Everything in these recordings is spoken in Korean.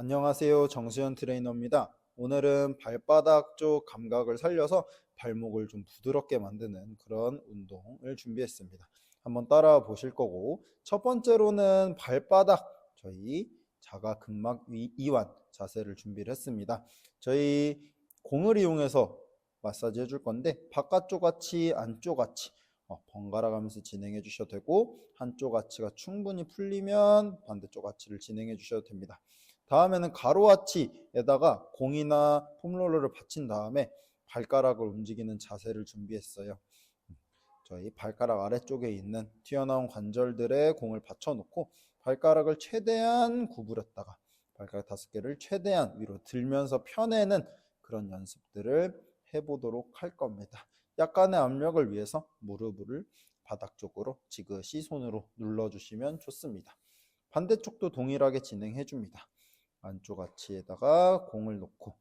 안녕하세요. 정수현 트레이너입니다. 오늘은 발바닥 쪽 감각을 살려서 발목을 좀 부드럽게 만드는 그런 운동을 준비했습니다. 한번 따라 보실 거고, 첫 번째로는 발바닥, 저희 자가 근막 위, 이완 자세를 준비를 했습니다. 저희 공을 이용해서 마사지 해줄 건데, 바깥쪽 같이, 안쪽 같이, 어, 번갈아 가면서 진행해 주셔도 되고, 한쪽 아치가 충분히 풀리면 반대쪽 아치를 진행해 주셔도 됩니다. 다음에는 가로아치에다가 공이나 폼롤러를 받친 다음에 발가락을 움직이는 자세를 준비했어요. 저희 발가락 아래쪽에 있는 튀어나온 관절들에 공을 받쳐놓고 발가락을 최대한 구부렸다가 발가락 다섯 개를 최대한 위로 들면서 펴내는 그런 연습들을 해보도록 할 겁니다. 약간의 압력을 위해서 무릎을 바닥 쪽으로 지그시 손으로 눌러주시면 좋습니다. 반대쪽도 동일하게 진행해 줍니다. 안쪽 아치에다가 공을 놓고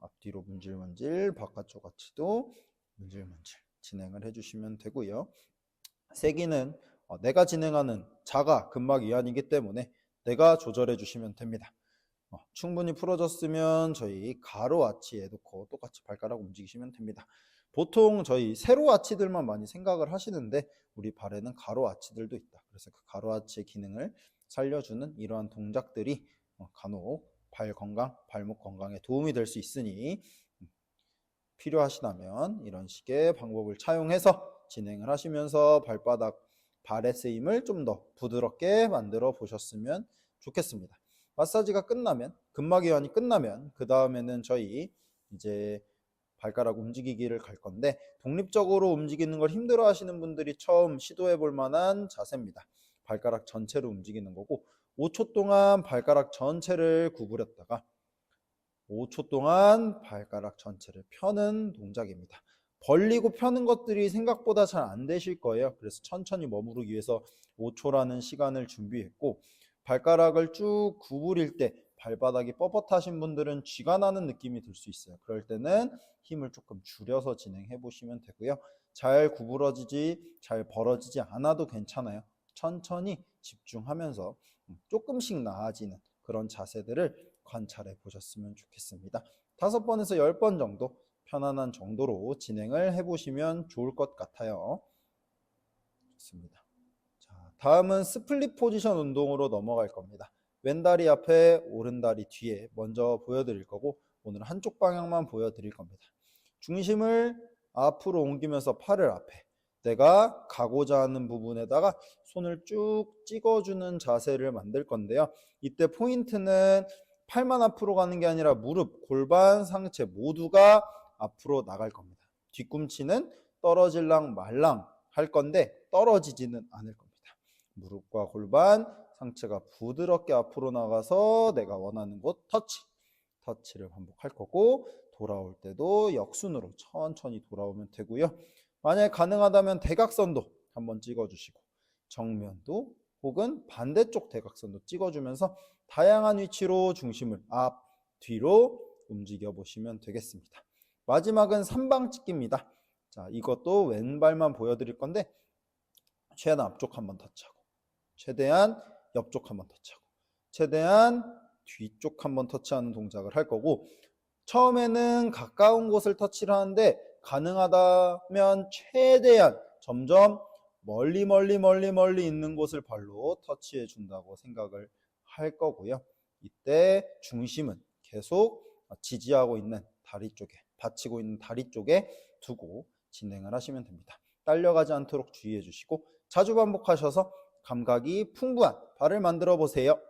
앞뒤로 문질문질 바깥쪽 아치도 문질문질 진행을 해주시면 되고요. 세기는 어, 내가 진행하는 자가 근막 이완이기 때문에 내가 조절해 주시면 됩니다. 어, 충분히 풀어졌으면 저희 가로 아치에 놓고 똑같이 발가락 움직이시면 됩니다. 보통 저희 세로 아치들만 많이 생각을 하시는데 우리 발에는 가로 아치들도 있다. 그래서 그 가로 아치의 기능을 살려주는 이러한 동작들이 어, 간혹 발 건강, 발목 건강에 도움이 될 수 있으니 음, 필요하시다면 이런 식의 방법을 차용해서 진행을 하시면서 발바닥, 발의 쓰임을 좀 더 부드럽게 만들어 보셨으면 좋겠습니다. 마사지가 끝나면, 근막 이완이 끝나면 그 다음에는 저희 이제 발가락 움직이기를 갈 건데 독립적으로 움직이는 걸 힘들어 하시는 분들이 처음 시도해 볼 만한 자세입니다. 발가락 전체를 움직이는 거고 5초 동안 발가락 전체를 구부렸다가 5초 동안 발가락 전체를 펴는 동작입니다. 벌리고 펴는 것들이 생각보다 잘 안 되실 거예요. 그래서 천천히 머무르기 위해서 5초라는 시간을 준비했고 발가락을 쭉 구부릴 때 발바닥이 뻣뻣하신 분들은 쥐가 나는 느낌이 들 수 있어요. 그럴 때는 힘을 조금 줄여서 진행해 보시면 되고요. 잘 구부러지지, 잘 벌어지지 않아도 괜찮아요. 천천히 집중하면서 조금씩 나아지는 그런 자세들을 관찰해 보셨으면 좋겠습니다. 다섯 번에서 열 번 정도 편안한 정도로 진행을 해 보시면 좋을 것 같아요. 좋습니다. 자, 다음은 스플릿 포지션 운동으로 넘어갈 겁니다. 왼다리 앞에 오른다리 뒤에 먼저 보여드릴 거고 오늘 한쪽 방향만 보여드릴 겁니다. 중심을 앞으로 옮기면서 팔을 앞에 내가 가고자 하는 부분에다가 손을 쭉 찍어주는 자세를 만들 건데요. 이때 포인트는 팔만 앞으로 가는 게 아니라 무릎, 골반, 상체 모두가 앞으로 나갈 겁니다. 뒤꿈치는 떨어질랑 말랑 할 건데 떨어지지는 않을 겁니다. 무릎과 골반, 상체가 부드럽게 앞으로 나가서 내가 원하는 곳 터치, 터치를 반복할 거고 돌아올 때도 역순으로 천천히 돌아오면 되고요. 만약에 가능하다면 대각선도 한번 찍어주시고 정면도 혹은 반대쪽 대각선도 찍어주면서 다양한 위치로 중심을 앞, 뒤로 움직여 보시면 되겠습니다. 마지막은 삼방 찍기입니다. 자, 이것도 왼발만 보여드릴 건데 최대한 앞쪽 한번 터치하고 최대한 옆쪽 한번 터치하고 최대한 뒤쪽 한번 터치하는 동작을 할 거고 처음에는 가까운 곳을 터치를 하는데 가능하다면 최대한 점점 멀리 멀리 멀리 멀리 있는 곳을 발로 터치해 준다고 생각을 할 거고요. 이때 중심은 계속 지지하고 있는 다리 쪽에 받치고 있는 다리 쪽에 두고 진행을 하시면 됩니다. 딸려가지 않도록 주의해 주시고 자주 반복하셔서 감각이 풍부한 발을 만들어 보세요.